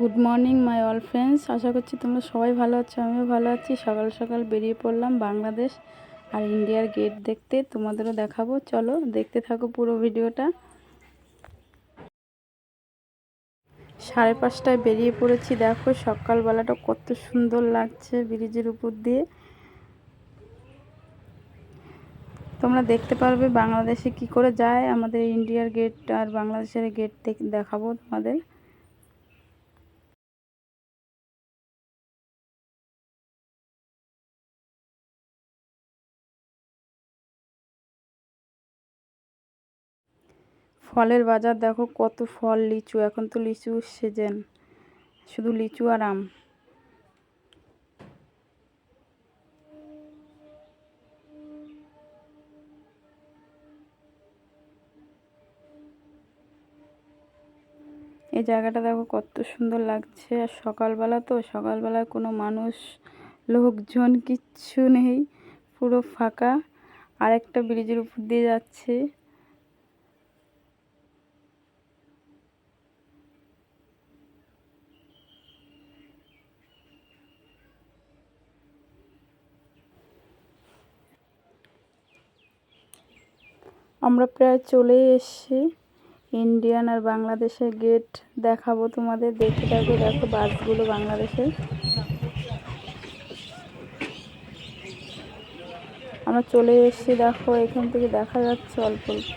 Good morning my all friends আশা করছি তোমরা সবাই ভালো আছো, আমিও ভালো আছি। সকাল সকাল বেরিয়ে পড়লাম বাংলাদেশ আর ইন্ডিয়ার গেট দেখতে। তোমাদেরও দেখাবো। চলো দেখতে থাকো পুরো ভিডিওটা। সাড়ে পাঁচটায় বেরিয়ে পড়েছি। দেখো সকালবেলাটা কত সুন্দর লাগছে ব্রিজের উপর দিয়ে। তোমরা দেখতে পারবে বাংলাদেশে কি করে যায়। আমাদের ইন্ডিয়ার গেট আর বাংলাদেশের গেট দেখাবো তোমাদের। ফলের বাজার, দেখো কত ফল, লিচু। এখন তো লিচু সিজন শুধু লিচু আর আম। এই জায়গাটা দেখো কত সুন্দর লাগছে। আর সকালবেলা তো, সকালবেলায় কোনো মানুষ, লোকজন কিচ্ছু নেই। পুরো ফাঁকা। আর একটা ব্রিজের উপর দিয়ে যাচ্ছে। আমরা প্রায় চলে এসেছি। ইন্ডিয়ান আর বাংলাদেশের গেট দেখাবো তোমাদের। দেখে থাকো, দেখো বাসগুলো বাংলাদেশের আমরা চলে এসেছি, দেখো, এখান থেকে দেখা যাচ্ছে অল্প অল্প।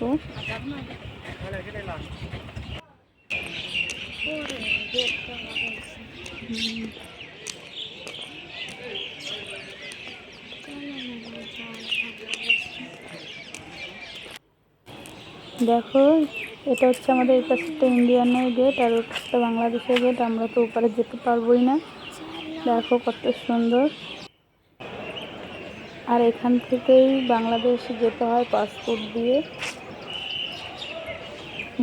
দেখো, এটা হচ্ছে আমাদের এই পাশটা ইন্ডিয়ানের গেট আর ওই পাশটা বাংলাদেশের গেট আমরা তো ওপারে যেতে পারবোই না। দেখো কত সুন্দর। আর এখান থেকেই বাংলাদেশ যেতে হয় পাসপোর্ট দিয়ে।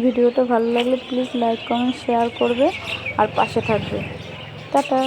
ভিডিওটা ভালো লাগলে প্লিজ লাইক কমেন্ট শেয়ার করবে। আর পাশে থাকবে। টাটা!